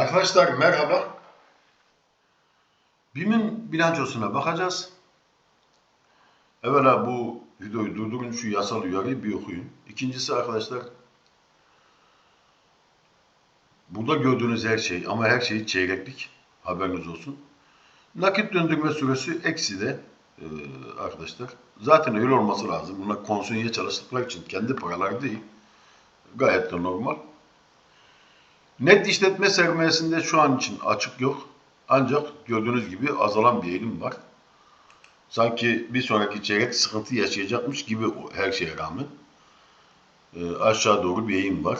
Arkadaşlar merhaba. BİM'in bilançosuna bakacağız. Evvela bu videoyu durdurun şu yasal uyarıyı bir okuyun. İkincisi arkadaşlar burada gördüğünüz her şey ama her şey çeyreklik haberiniz olsun. Nakit döndürme süresi eksi de e, arkadaşlar. Zaten öyle olması lazım. Bunlar konsünye çalıştıkları için kendi paraları değil. Gayet de normal. Net işletme sermayesinde şu an için açık yok. Ancak gördüğünüz gibi azalan bir eğilim var. Sanki bir sonraki çeyrek sıkıntı yaşayacakmış gibi her şeye rağmen e, aşağı doğru bir eğim var.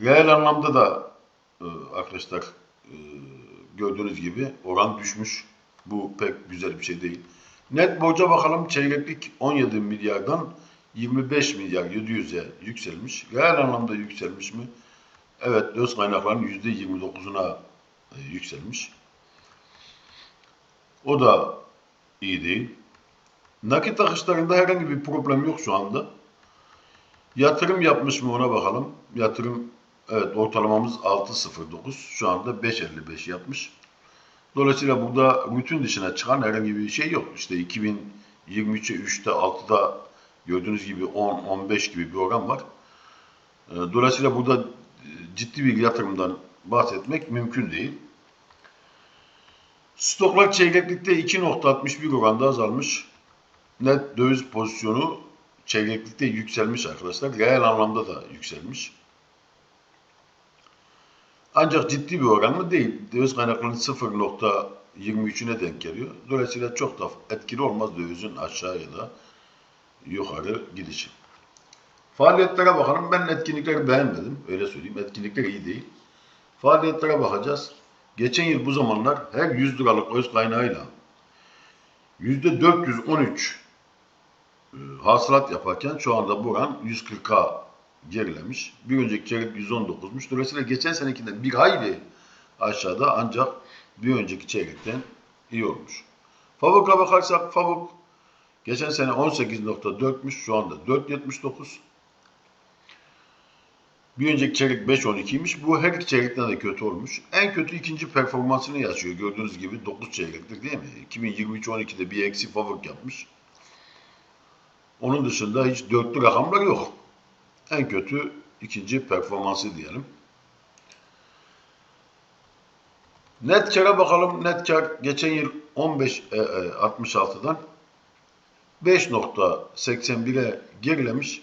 Reel anlamda da e, arkadaşlar e, gördüğünüz gibi oran düşmüş. Bu pek güzel bir şey değil. Net borca bakalım çeyreklik 17 milyardan 25 milyar 700'e yükselmiş. Reel anlamda yükselmiş mi? Evet, öz kaynakların %29'una e, yükselmiş. O da iyi değil. Nakit akışlarında herhangi bir problem yok şu anda. Yatırım yapmış mı ona bakalım. Yatırım, evet ortalamamız 6.09. Şu anda 5.55 yapmış. Dolayısıyla burada bütün dışına çıkan herhangi bir şey yok. İşte 2023'e 3'te 6'da gördüğünüz gibi 10-15 gibi bir oran var. E, Dolayısıyla burada ciddi bir yatırımdan bahsetmek mümkün değil. Stoklar çeyreklikte 2.61 oranda azalmış. Net döviz pozisyonu çeyreklikte yükselmiş arkadaşlar. Reel anlamda da yükselmiş. Ancak ciddi bir oran mı değil. Döviz kaynaklarının 0.23'üne denk geliyor. Dolayısıyla çok da etkili olmaz dövizin aşağı ya da yukarı gidişi. Faaliyetlere bakalım. Ben etkinlikleri beğenmedim. Öyle söyleyeyim. Etkinlikler iyi değil. Faaliyetlere bakacağız. Geçen yıl bu zamanlar her 100 liralık öz kaynağıyla %413 e, hasılat yaparken şu anda bu oran 140'a gerilemiş. Bir önceki çeyrek 119'muş. Dolayısıyla geçen senekinden bir hayli aşağıda ancak bir önceki çeyrekten iyi olmuş. Favuk'a bakarsak Favuk geçen sene 18.4'müş şu anda 4.79. Bir önceki çeyrek 5.12'ymiş. Bu her iki çeyrekten de kötü olmuş. En kötü ikinci performansını yaşıyor. Gördüğünüz gibi 9 çeyreklik değil mi? 2023-12'de bir eksi favok yapmış. Onun dışında hiç dörtlü rakamlar yok. En kötü ikinci performansı diyelim. Net kara bakalım. Net kar geçen yıl 15 e, e, 66'dan 5.81'e gerilemiş.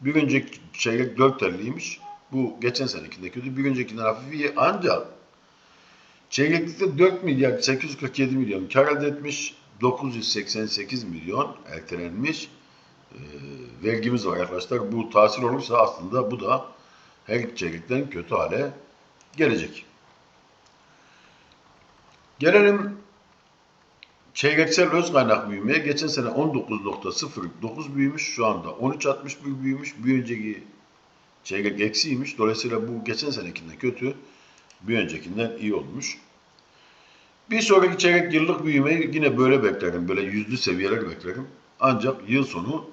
Bir önceki çeyrek 4.50'ymiş. Bu geçen senekinde kötü. Bir öncekinden hafif iyi. Ancak çeyreklikte 4 milyar 847 milyon kar elde etmiş. 988 milyon ertelenmiş. Ee, vergimiz var arkadaşlar. Bu tahsil olursa aslında bu da her çeyrekten kötü hale gelecek. Gelelim çeyreksel öz kaynak büyümeye. Geçen sene 19.09 büyümüş. Şu anda 13.61 büyümüş. Bir önceki çeyrek eksiymiş. Dolayısıyla bu geçen senekinden kötü. Bir öncekinden iyi olmuş. Bir sonraki çeyrek yıllık büyümeyi yine böyle beklerim. Böyle yüzlü seviyeler beklerim. Ancak yıl sonu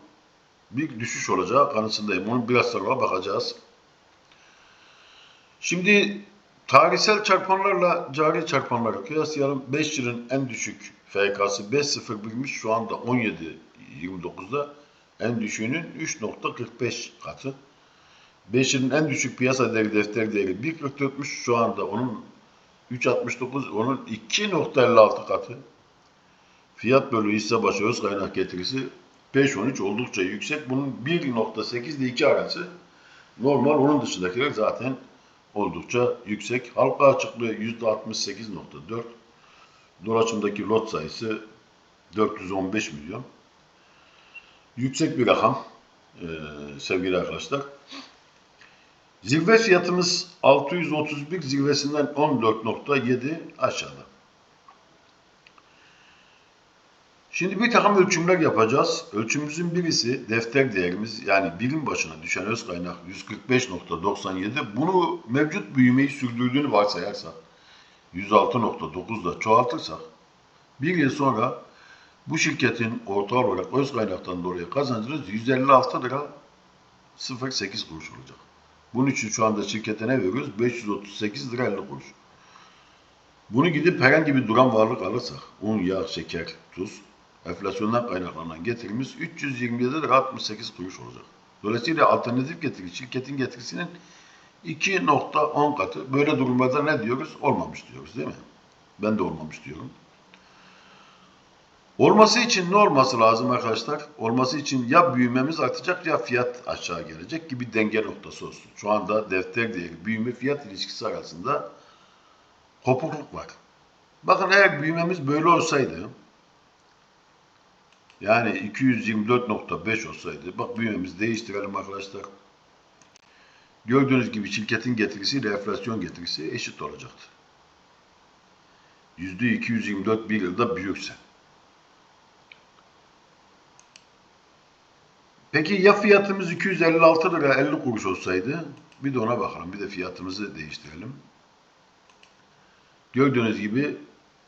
bir düşüş olacağı kanısındayım. Onu biraz sonra bakacağız. Şimdi tarihsel çarpanlarla cari çarpanları kıyaslayalım. 5 yılın en düşük FK'sı 5.01'miş. Şu anda 17.29'da en düşüğünün 3.45 katı. 5 yılın en düşük piyasa değeri defter değeri 1.44'müş. Şu anda onun 3.69 onun 2.56 katı. Fiyat bölü hisse başı öz kaynak getirisi 5.13 oldukça yüksek. Bunun 1.8 ile 2 arası normal. Onun dışındakiler zaten oldukça yüksek. Halka açıklığı %68.4. Dolaşımdaki lot sayısı 415 milyon. Yüksek bir rakam e, sevgili arkadaşlar. Zirve fiyatımız 631 zirvesinden 14.7 aşağıda. Şimdi bir takım ölçümler yapacağız. Ölçümümüzün birisi defter değerimiz yani birim başına düşen öz kaynak 145.97. Bunu mevcut büyümeyi sürdürdüğünü varsayarsak 106.9'da çoğaltırsak bir yıl sonra bu şirketin orta olarak öz kaynaktan dolayı kazancınız 156 lira 08 kuruş olacak. Bunun için şu anda şirkete ne veriyoruz? 538 lira 50 kuruş. Bunu gidip herhangi bir duran varlık alırsak, un, yağ, şeker, tuz, enflasyondan kaynaklanan getirimiz 327 lira 68 kuruş olacak. Dolayısıyla alternatif getiri, şirketin getirisinin 2.10 katı. Böyle durumlarda ne diyoruz? Olmamış diyoruz değil mi? Ben de olmamış diyorum. Olması için ne olması lazım arkadaşlar? Olması için ya büyümemiz artacak ya fiyat aşağı gelecek gibi denge noktası olsun. Şu anda defter değeri büyüme fiyat ilişkisi arasında kopukluk var. Bakın eğer büyümemiz böyle olsaydı yani 224.5 olsaydı bak büyümemizi değiştirelim arkadaşlar. Gördüğünüz gibi şirketin getirisiyle enflasyon getirisi eşit olacaktı. %224 bir yılda büyükse. Peki ya fiyatımız 256 lira 50 kuruş olsaydı? Bir de ona bakalım. Bir de fiyatımızı değiştirelim. Gördüğünüz gibi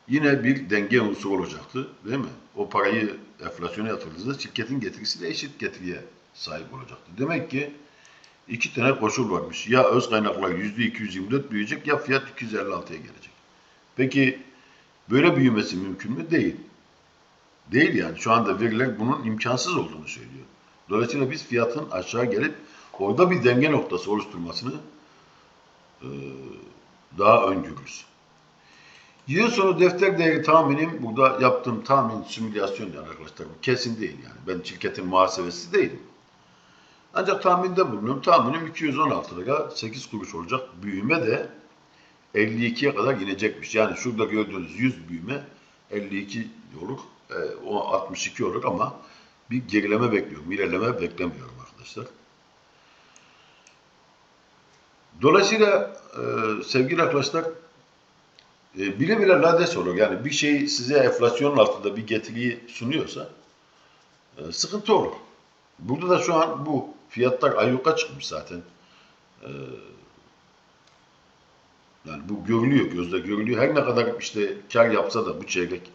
yine bir denge unsuru olacaktı. Değil mi? O parayı enflasyona yatırdığınızda şirketin getirisi de eşit getiriye sahip olacaktı. Demek ki iki tane koşul varmış. Ya öz kaynaklar %224 büyüyecek ya fiyat 256'ya gelecek. Peki böyle büyümesi mümkün mü? Değil. Değil yani. Şu anda veriler bunun imkansız olduğunu söylüyor. Dolayısıyla biz fiyatın aşağı gelip orada bir denge noktası oluşturmasını e, daha öngörürüz. Yıl sonu defter değeri tahminim burada yaptığım tahmin simülasyon yani arkadaşlar bu kesin değil yani. Ben şirketin muhasebesi değilim. Ancak tahminde bulunuyorum. Tahminim 216 lira 8 kuruş olacak. Büyüme de 52'ye kadar inecekmiş. Yani şurada gördüğünüz 100 büyüme 52 olur. E, o 62 olur ama bir gerileme bekliyorum. İlerleme beklemiyorum arkadaşlar. Dolayısıyla e, sevgili arkadaşlar e, bile bile lades olur. Yani bir şey size enflasyonun altında bir getiriyi sunuyorsa e, sıkıntı olur. Burada da şu an bu fiyatlar ayyuka çıkmış zaten. E, yani bu görülüyor, gözle görülüyor. Her ne kadar işte kar yapsa da bu çeyrek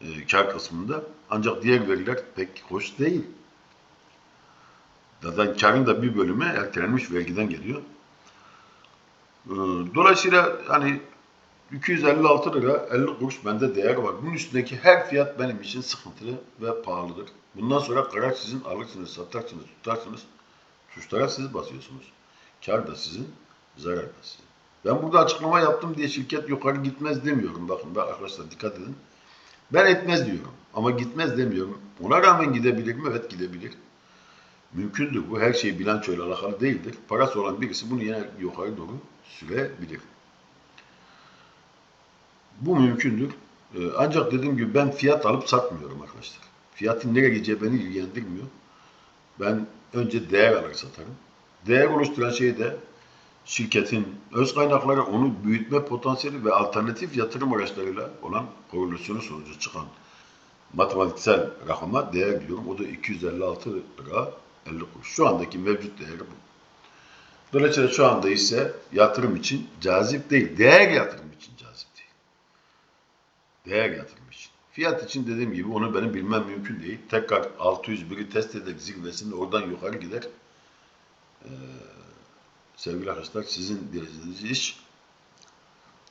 e, kar kısmında ancak diğer veriler pek hoş değil. Zaten karın da bir bölümü ertelenmiş vergiden geliyor. E, dolayısıyla hani 256 lira 50 kuruş bende değer var. Bunun üstündeki her fiyat benim için sıkıntılı ve pahalıdır. Bundan sonra karar sizin alırsınız, satarsınız, tutarsınız. Tuşlara siz basıyorsunuz. Kar da sizin, zarar da sizin. Ben burada açıklama yaptım diye şirket yukarı gitmez demiyorum. Bakın bak arkadaşlar dikkat edin. Ben etmez diyorum. Ama gitmez demiyorum. Ona rağmen gidebilir mi? Evet gidebilir. Mümkündür. Bu her şey bilançoyla alakalı değildir. Parası olan birisi bunu yine yukarı doğru sürebilir. Bu mümkündür. Ee, Ancak dediğim gibi ben fiyat alıp satmıyorum arkadaşlar. Fiyatın nereye gideceği beni ilgilendirmiyor. Ben önce değer alır satarım. Değer oluşturan şey de şirketin öz kaynakları, onu büyütme potansiyeli ve alternatif yatırım araçlarıyla olan korelasyonu sonucu çıkan matematiksel rakama değer diyorum. O da 256 lira 50 kuruş. Şu andaki mevcut değeri bu. Dolayısıyla şu anda ise yatırım için cazip değil. Değer yatırım için cazip değil. Değer yatırım için. Fiyat için dediğim gibi onu benim bilmem mümkün değil. Tekrar 601'i test ederek zirvesinde oradan yukarı gider. Ee, sevgili arkadaşlar sizin dilediğiniz iş.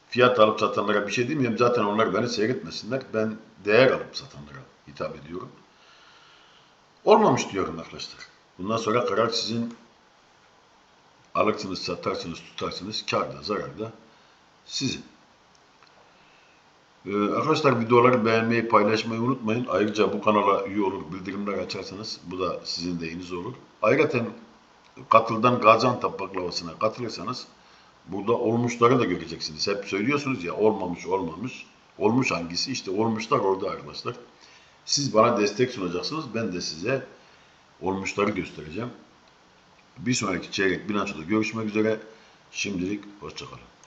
Fiyat alıp satanlara bir şey demiyorum. Zaten onlar beni seyretmesinler. Ben değer alıp satanlara hitap ediyorum. Olmamış diyorum arkadaşlar. Bundan sonra karar sizin alırsınız, satarsınız, tutarsınız. Kar da, zarar da sizin. Ee, arkadaşlar videoları beğenmeyi, paylaşmayı unutmayın. Ayrıca bu kanala üye olur, bildirimler açarsanız bu da sizin deyiniz olur. Ayrıca Katıl'dan Gaziantep baklavasına katılırsanız burada olmuşları da göreceksiniz. Hep söylüyorsunuz ya olmamış olmamış. Olmuş hangisi? İşte olmuşlar orada arkadaşlar. Siz bana destek sunacaksınız. Ben de size olmuşları göstereceğim. Bir sonraki çeyrek bilançoda görüşmek üzere. Şimdilik hoşçakalın.